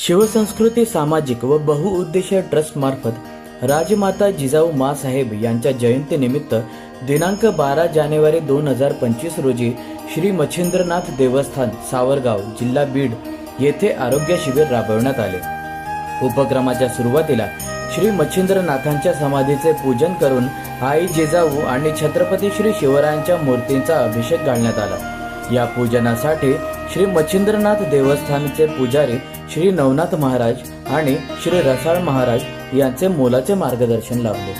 शिवसंस्कृती सामाजिक व बहुउद्देशीय ट्रस्ट मार्फत राजमाता जिजाऊ मासाहेब यांच्या जयंतीनिमित्त दिनांक बारा जानेवारी दोन हजार पंचवीस रोजी श्री मच्छिंद्रनाथ देवस्थान सावरगाव जिल्हा बीड येथे आरोग्य शिबिर राबवण्यात आले. उपक्रमाच्या सुरुवातीला श्री मच्छिंद्रनाथांच्या समाधीचे पूजन करून आई जिजाऊ आणि छत्रपती श्री शिवरायांच्या मूर्तींचा अभिषेक घालण्यात आला. या पूजनासाठी श्री मच्छिंद्रनाथ देवस्थानचे पुजारी श्री नवनाथ महाराज आणि श्री रसाळ महाराज यांचे मोलाचे मार्गदर्शन लाभले.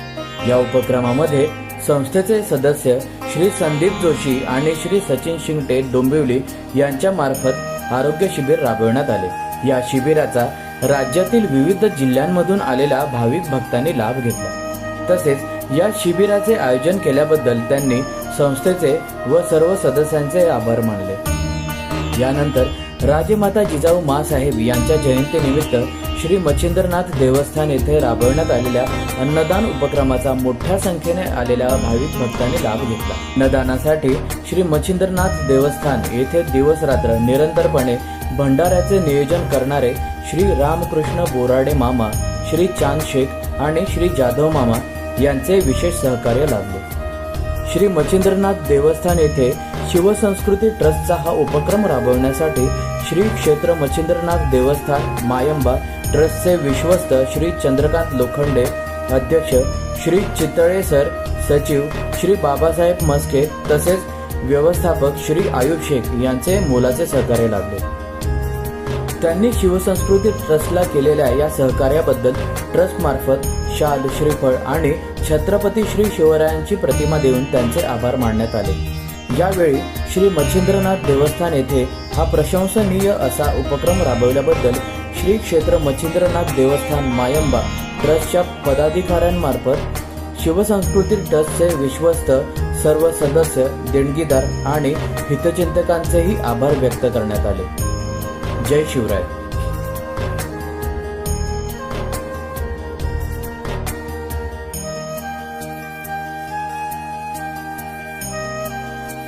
या उपक्रमामध्ये संस्थेचे सदस्य श्री संदीप जोशी आणि श्री सचिन शिंगटे डोंबिवली यांच्या मार्फत आरोग्य शिबिर राबविण्यात आले. या शिबिराचा राज्यातील विविध जिल्ह्यांमधून आलेल्या भाविक भक्तांनी लाभ घेतला. तसेच या शिबिराचे आयोजन केल्याबद्दल त्यांनी संस्थेचे व सर्व सदस्यांचे आभार मानले. यानंतर राजमाता जिजाऊ मासाहेब यांच्या जयंतीनिमित्त श्री मच्छिंद्रनाथ देवस्थान येथे राबवण्यात आलेल्या अन्नदान उपक्रमाचा मोठ्या संख्येने आलेल्या भाविक भक्तांनी लाभ घेतला. अन्नदानासाठी श्री मच्छिंद्रनाथ देवस्थान येथे दिवस रात्र निरंतरपणे भंडाऱ्याचे नियोजन करणारे श्री रामकृष्ण बोराडे मामा श्री चांद शेख आणि श्री जाधव मामा यांचे विशेष सहकार्य लाभले. श्री मच्छिंद्रनाथ देवस्थान येथे शिवसंस्कृती ट्रस्टचा हा उपक्रम राबवण्यासाठी श्री क्षेत्र मच्छिंद्रनाथ देवस्थान मायंबा ट्रस्टचे विश्वस्त श्री चंद्रकांत लोखंडे अध्यक्ष श्री चितळे सर सचिव श्री बाबासाहेब मस्के तसेच व्यवस्थापक श्री आयुब शेख यांचे मोलाचे सहकार्य लाभले. त्यांनी शिवसंस्कृती ट्रस्टला केलेल्या या सहकार्याबद्दल ट्रस्ट मार्फत शाल श्रीफळ आणि छत्रपती श्री शिवरायांची प्रतिमा देऊन त्यांचे आभार मानण्यात आले. यावेळी श्री मच्छिंद्रनाथ देवस्थान येथे हा प्रशंसनीय असा उपक्रम राबवल्याबद्दल श्री क्षेत्र मच्छिंद्रनाथ देवस्थान मायंबा ट्रस्टच्या पदाधिकाऱ्यांमार्फत शिवसंस्कृती ट्रस्टचे विश्वस्त सर्व सदस्य देणगीदार आणि हितचिंतकांचेही आभार व्यक्त करण्यात आले. जय शिवराय.